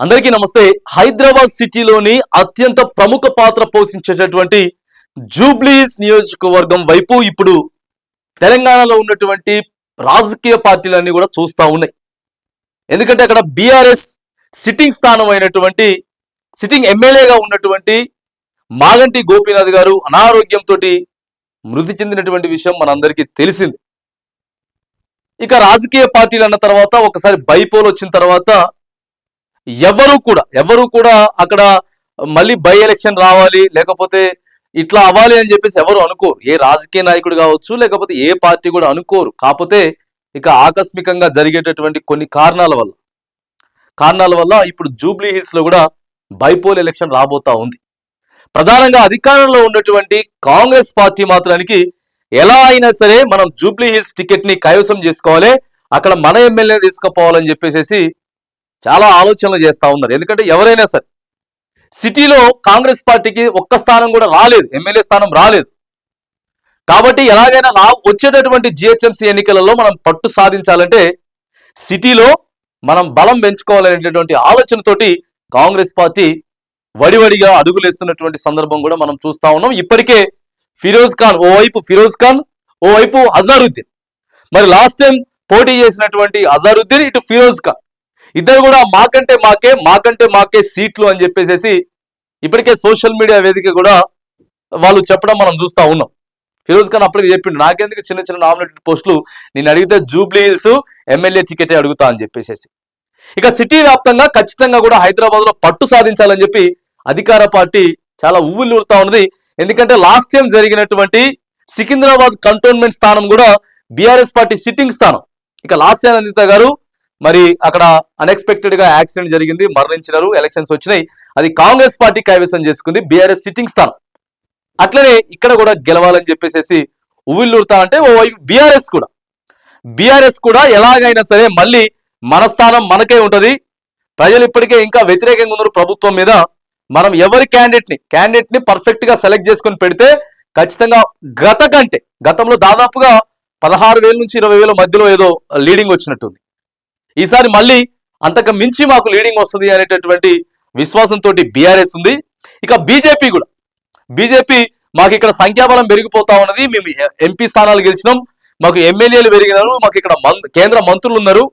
అందరికీ నమస్తే. హైదరాబాద్ సిటీలోని అత్యంత ప్రముఖ పాత్ర పోషించేటటువంటి జూబ్లీస్ నియోజకవర్గం వైపు ఇప్పుడు తెలంగాణలో ఉన్నటువంటి రాజకీయ పార్టీలన్నీ కూడా చూస్తూ ఉన్నాయి. ఎందుకంటే అక్కడ బీఆర్ఎస్ సిట్టింగ్ స్థానం అయినటువంటి సిట్టింగ్ ఎమ్మెల్యేగా ఉన్నటువంటి మాగంటి గోపీనాథ్ గారు అనారోగ్యంతో మృతి చెందినటువంటి విషయం మనందరికీ తెలిసింది. ఇక రాజకీయ పార్టీలు అన్న తర్వాత ఒకసారి బైపోల్ వచ్చిన తర్వాత ఎవరు కూడా ఎవరు కూడా అక్కడ మళ్ళీ బై ఎలక్షన్ రావాలి లేకపోతే ఇట్లా అవ్వాలి అని చెప్పేసి ఎవరు అనుకోరు. ఏ రాజకీయ నాయకుడు కావచ్చు లేకపోతే ఏ పార్టీ కూడా అనుకోరు. కాకపోతే ఇక ఆకస్మికంగా జరిగేటటువంటి కొన్ని కారణాల వల్ల కారణాల వల్ల ఇప్పుడు జూబ్లీ హిల్స్లో కూడా బైపోల్ ఎలక్షన్ రాబోతా ఉంది. ప్రధానంగా అధికారంలో ఉన్నటువంటి కాంగ్రెస్ పార్టీ మాత్రానికి ఎలా అయినా సరే మనం జూబ్లీ హిల్స్ టికెట్ని కైవసం చేసుకోవాలి అక్కడ మన ఎమ్మెల్యే తీసుకుపోవాలని చెప్పేసి చాలా ఆలోచనలు చేస్తా ఉన్నారు. ఎందుకంటే ఎవరైనా సరే సిటీలో కాంగ్రెస్ పార్టీకి ఒక్క స్థానం కూడా రాలేదు ఎమ్మెల్యే స్థానం రాలేదు. కాబట్టి ఎలాగైనా రా వచ్చేటటువంటి జిహెచ్ఎంసీ ఎన్నికలలో మనం పట్టు సాధించాలంటే సిటీలో మనం బలం పెంచుకోవాలనేటటువంటి ఆలోచనతోటి కాంగ్రెస్ పార్టీ వడివడిగా అడుగులేస్తున్నటువంటి సందర్భం కూడా మనం చూస్తా ఉన్నాం. ఇప్పటికే ఫిరోజ్ ఖాన్ ఓవైపు ఫిరోజ్ ఖాన్ ఓవైపు అజారుద్దీన్. మరి లాస్ట్ టైం పోటీ చేసినటువంటి అజారుద్దీన్ ఇటు ఫిరోజ్ ఖాన్. ఇద్దరు కూడా మాకంటే మాకే మాకంటే మాకే సీట్లు అని చెప్పేసి ఇప్పటికే సోషల్ మీడియా వేదిక కూడా వాళ్ళు చెప్పడం మనం చూస్తా ఉన్నాం. ఫిరోజ్ ఖాన్ అప్పటికి చెప్పిండు నాకెందుకు చిన్న చిన్న నామినేటెడ్ పోస్టులు నేను అడిగితే జూబ్లీ హిల్స్ ఎమ్మెల్యే టికెటే అడుగుతా అని చెప్పేసి ఇక సిటీ వ్యాప్తంగా ఖచ్చితంగా కూడా హైదరాబాద్లో పట్టు సాధించాలని చెప్పి అధికార పార్టీ చాలా ఉవ్వులూరుతా ఉన్నది. ఎందుకంటే లాస్ట్ టైం జరిగినటువంటి సికింద్రాబాద్ కంటోన్మెంట్ స్థానం కూడా బీఆర్ఎస్ పార్టీ సిట్టింగ్ స్థానం. ఇక లాస్య అందిత గారు మరి అక్కడ అన్ఎక్స్పెక్టెడ్గా యాక్సిడెంట్ జరిగింది మరణించినారు ఎలక్షన్స్ వచ్చినాయి. అది కాంగ్రెస్ పార్టీ కైవసం చేసుకుంది బీఆర్ఎస్ సిట్టింగ్ స్థానం. అట్లనే ఇక్కడ కూడా గెలవాలని చెప్పేసి ఉవ్విల్లూరుతా అంటే ఓ బీఆర్ఎస్ కూడా. బీఆర్ఎస్ కూడా ఎలాగైనా సరే మళ్ళీ మన స్థానం మనకే ఉంటది. ప్రజలు ఇప్పటికే ఇంకా వ్యతిరేకంగా ఉన్నారు ప్రభుత్వం మీద. మనం ఎవరి క్యాండిడేట్ని క్యాండిడేట్ని పర్ఫెక్ట్గా పర్ఫెక్ట్గా సెలెక్ట్ చేసుకొని పెడితే ఖచ్చితంగా గత కంటే గతంలో దాదాపుగా పదహారు వేల నుంచి ఇరవై వేల మధ్యలో ఏదో లీడింగ్ వచ్చినట్టుంది. ఈసారి మళ్ళీ అంతకు మించి మాకు లీడింగ్ వస్తుంది అనేటటువంటి విశ్వాసంతో బీఆర్ఎస్ ఉంది. ఇక బీజేపీ కూడా. బీజేపీ మాకు ఇక్కడ సంఖ్యాబలం పెరిగిపోతా ఉన్నది. మేము ఎంపీ స్థానాలు గెలిచినాం. మాకు ఎమ్మెల్యేలు పెరిగినారు. మాకు ఇక్కడ మం- కేంద్ర మంత్రులు ఉన్నారు.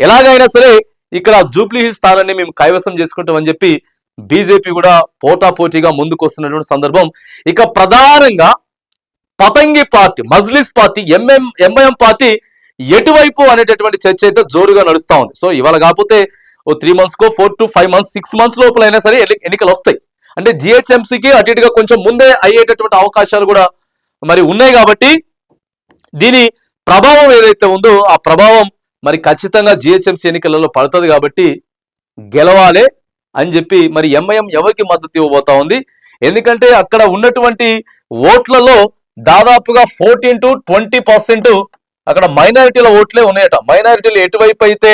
ఎలాగైనా సరే ఇక్కడ జూబ్లీ హిల్స్ స్థానాన్ని మేము కైవసం చేసుకుంటామని చెప్పి బీజేపీ కూడా పోటాపోటీగా ముందుకు వస్తున్నటువంటి సందర్భం. ఇక ప్రధానంగా పతంగి party Majlis party MM MIM party ఎటువైపు అనేటటువంటి చర్చ అయితే జోరుగా నడుస్తా ఉంది. సో ఇవాళ కాకపోతే ఓ three మంత్స్కో four to five months six months లోపల అయినా సరే ఎన్నికలు వస్తాయి. అంటే జిహెచ్ఎంసీకి అటు ఇటుగా కొంచెం ముందే అయ్యేటటువంటి అవకాశాలు కూడా మరి ఉన్నాయి కాబట్టి దీని ప్రభావం ఏదైతే ఉందో ఆ ప్రభావం మరి ఖచ్చితంగా జిహెచ్ఎంసీ ఎన్నికలలో పడుతుంది కాబట్టి గెలవాలి అని చెప్పి మరి ఎంఐఎం ఎవరికి మద్దతు ఇవ్వబోతా ఉంది. ఎందుకంటే అక్కడ ఉన్నటువంటి ఓట్లలో దాదాపుగా ఫోర్టీన్ టు ట్వంటీ పర్సెంట్ అక్కడ మైనారిటీల ఓట్లే ఉన్నాయట. మైనారిటీలు ఎటువైపు అయితే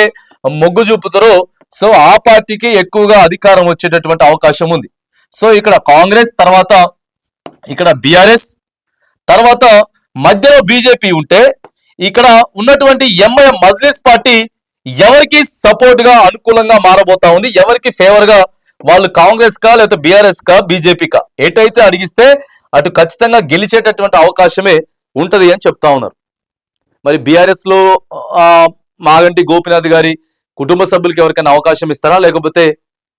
మొగ్గు చూపుతారో సో ఆ పార్టీకి ఎక్కువగా అధికారం వచ్చేటటువంటి అవకాశం ఉంది. సో ఇక్కడ కాంగ్రెస్ తర్వాత ఇక్కడ బీఆర్ఎస్ తర్వాత మధ్యలో బీజేపీ ఉంటే ఇక్కడ ఉన్నటువంటి ఎంఐఎం మజ్లిస్ పార్టీ ఎవరికి సపోర్ట్గా అనుకూలంగా మారబోతా ఉంది? ఎవరికి ఫేవర్గా వాళ్ళు కాంగ్రెస్ కా లేకపోతే బీఆర్ఎస్ కా బీజేపీ కా ఎటైతే అడిగిస్తే అటు ఖచ్చితంగా గెలిచేటటువంటి అవకాశమే ఉంటది అని చెప్తా ఉన్నారు. మరి బీఆర్ఎస్లో మాగంటి గోపినాథ్ గారి కుటుంబ సభ్యులకి ఎవరికైనా అవకాశం ఇస్తారా? లేకపోతే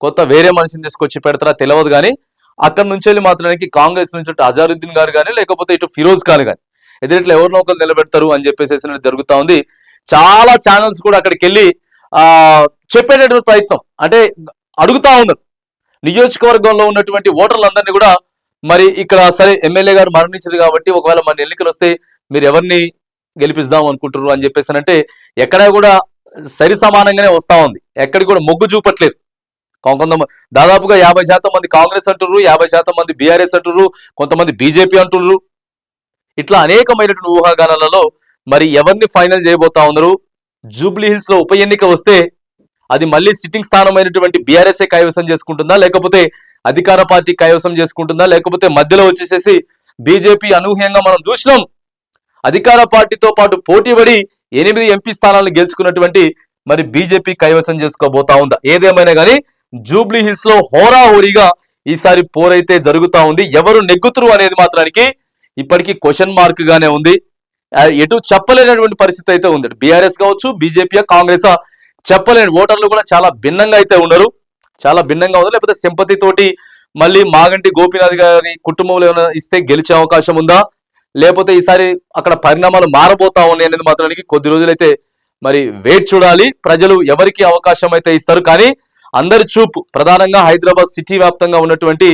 కొత్త వేరే మనిషిని తీసుకొచ్చి పెడతారా? తెలియదు కానీ అక్కడ నుంచి వెళ్ళి మాత్రానికి కాంగ్రెస్ నుంచి అటు అజారుద్దీన్ గారు కానీ లేకపోతే ఇటు ఫిరోజ్ ఖాన్ కానీ ఎదురుట్లో ఎవరినో ఒకరు నిలబెడతారు అని చెప్పేసి జరుగుతూ ఉంది. చాలా ఛానల్స్ కూడా అక్కడికి వెళ్ళి ఆ చెప్పేటటువంటి ప్రయత్నం. అంటే అడుగుతా ఉన్నారు. నియోజకవర్గంలో ఉన్నటువంటి ఓటర్లందరినీ కూడా మరి ఇక్కడ సరే ఎమ్మెల్యే గారు మరణించారు కాబట్టి ఒకవేళ మన ఎన్నికలు వస్తే మీరు ఎవరిని గెలిపిద్దాం అనుకుంటారు అని చెప్పేసి అంటే ఎక్కడా కూడా సరి సమానంగానే వస్తా ఉంది. ఎక్కడికి కూడా మొగ్గు చూపట్లేదు. కొ- కొంతమంది దాదాపుగా యాభై శాతం మంది కాంగ్రెస్ అంటున్నారు యాభై శాతం మంది బీఆర్ఎస్ అంటున్నారు కొంతమంది బీజేపీ అంటున్నారు ఇట్లా అనేకమైనటువంటి ఊహాగానాలలో మరి ఎవరిని ఫైనల్ చేయబోతా ఉన్నారు? జూబ్లీ హిల్స్లో ఉప ఎన్నిక వస్తే అది మళ్ళీ సిట్టింగ్ స్థానమైనటువంటి బీఆర్ఎస్ఏ కైవసం చేసుకుంటుందా? లేకపోతే అధికార పార్టీ కైవసం చేసుకుంటుందా? లేకపోతే మధ్యలో వచ్చేసేసి బీజేపీ అనూహ్యంగా మనం చూసినాం. అధికార పార్టీతో పాటు పోటీపడి ఎనిమిది ఎంపీ స్థానాలను గెలుచుకున్నటువంటి మరి బీజేపీ కైవసం చేసుకోబోతా ఉందా. ఏదేమైనా కానీ జూబ్లీ హిల్స్లో హోరాహోరీగా ఈసారి పోరైతే జరుగుతా ఉంది. ఎవరు నెగ్గుతురు అనేది మాత్రానికి ఇప్పటికీ క్వశ్చన్ మార్క్ గానే ఉంది. ఎటు చెప్పలేనటువంటి పరిస్థితి అయితే ఉంది. బీఆర్ఎస్ కావచ్చు బీజేపీ కాంగ్రెస్ చెప్పలేని ఓటర్లు కూడా చాలా భిన్నంగా అయితే ఉన్నారు. చాలా భిన్నంగా ఉంది లేకపోతే సింపతి తోటి మళ్ళీ మాగంటి గోపీనాథ్ గారి కుటుంబంలో ఏమైనా ఇస్తే గెలిచే అవకాశం ఉందా? లేకపోతే ఈసారి అక్కడ పరిణామాలు మారబోతా ఉన్నాయి అనేది మాత్రానికి కొద్ది రోజులైతే మరి వేట్ చూడాలి. ప్రజలు ఎవరికి అవకాశం అయితే ఇస్తారు? కానీ అందరి చూపు ప్రధానంగా హైదరాబాద్ సిటీ వ్యాప్తంగా ఉన్నటువంటి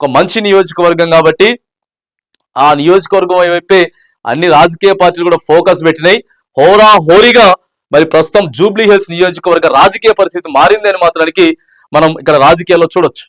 ఒక మంచి నియోజకవర్గం కాబట్టి ఆ నియోజకవర్గం వైపే అన్ని రాజకీయ పార్టీలు కూడా ఫోకస్ పెట్టినాయి. హోరా హోరీగా మరి ప్రస్తుతం జూబ్లీ హిల్స్ నియోజకవర్గ రాజకీయ పరిస్థితి మారింది అని మాత్రానికి మనం ఇక్కడ రాజకీయాల్లో చూడొచ్చు.